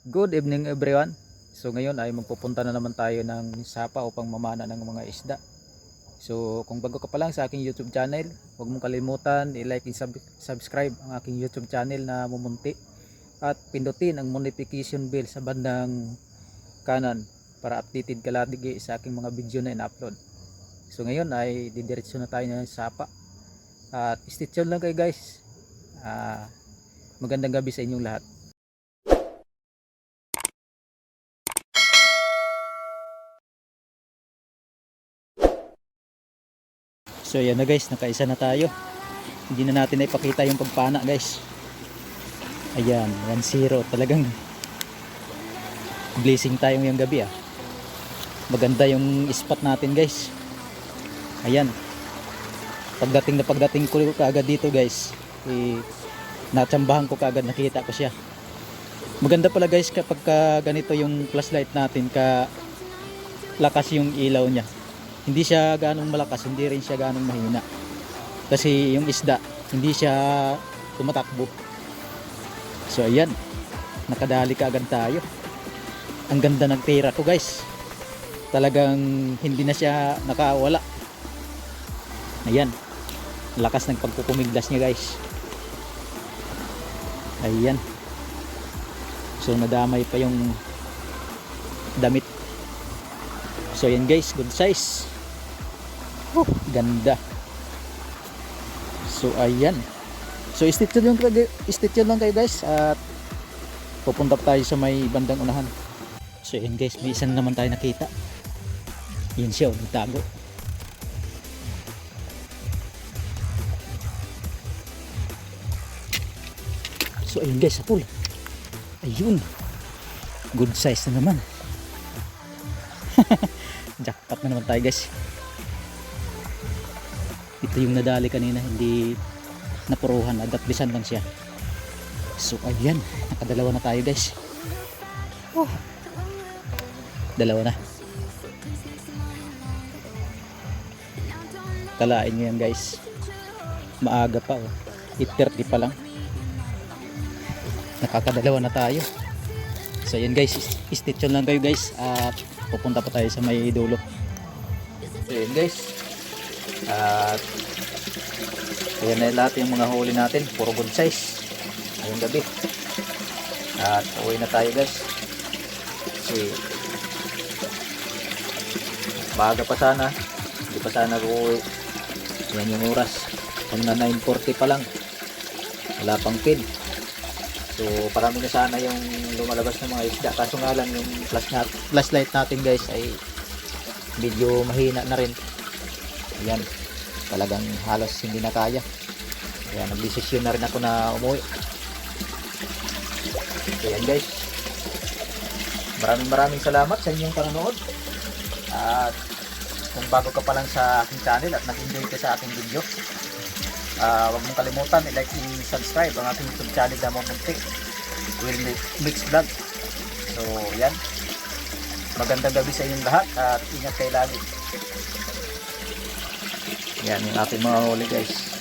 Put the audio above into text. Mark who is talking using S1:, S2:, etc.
S1: Good evening everyone. So ngayon ay magpupunta na naman tayo ng sapa upang mamana ng mga isda. So kung bago ka pa lang sa aking YouTube channel, huwag mong kalimutan i-like and sub- subscribe ang aking YouTube channel na Mumunti at pindutin ang notification bell sa bandang kanan para updated ka lagi sa aking mga video na in-upload. So ngayon ay didiretso na tayo ng sapa. At stay tuned lang kayo guys. Ah, magandang gabi sa inyong lahat. So yan na guys, nakaisa na tayo. Hindi na natin ipakita yung pagpana guys. Ayan, 1-0. Talagang blessing tayo ngayong gabi ah. Maganda yung spot natin guys. Ayan. Pagdating na pagdating ko kaagad dito guys, eh, natsambahan ko kaagad, nakita ko siya. Maganda pala guys kapag ka ganito yung flashlight natin ka lakas yung ilaw niya hindi siya ganong malakas, hindi rin siya ganong mahina. Kasi yung isda, hindi siya tumatakbo. So ayan, nakadali ka agad tayo. Ang ganda ng tira ko guys. Talagang hindi na siya nakawala. Ayan, lakas ng pagkukumiglas niya guys. Ayan. So nadamay pa yung damit So yan guys, good size. Oh, ganda. So ayan. So tuned lang, kayo- tuned lang kayo guys at pupunta tayo sa may bandang unahan. So yan guys, may isa na naman tayo nakita. Yan siya, oh, nagtago. So ayun guys, sa pool. Ayun. Good size na naman. Jackpot na naman tayo guys. Ito yung nadali kanina, hindi napuruhan, adatlisan lang siya. So ayan, nakadalawa na tayo guys. Oh. Dalawa na. Kalain nyo yan guys. Maaga pa oh. 8.30 pa lang. Nakakadalawa na tayo. So yan guys, stay tuned lang kayo guys at pupunta pa tayo sa may dulo. So guys. At ayan na lahat yung mga huli natin, puro good size. Ngayong gabi. At uwi na tayo guys. Kasi baga pa sana. Hindi pa sana uuwi. Yan yung oras. Kung na 9.40 pa lang. Wala pang pin. So, parami na sana yung lumalabas ng mga isda. Kaso nga lang yung flashlight natin guys ay medyo mahina na rin. Ayan. Talagang halos hindi na kaya. Kaya nagdesisyon na rin ako na umuwi. Ayan guys. Maraming maraming salamat sa inyong panonood. At kung bago ka pa lang sa aking channel at nag-enjoy ka sa aking video, Ah, huwag mong kalimutan i-like and subscribe ang ating YouTube channel na Mamunti Will Mix Vlog. So, yan. Magandang gabi sa inyong lahat at ingat kayo lagi. Yan yung ating mga huli guys.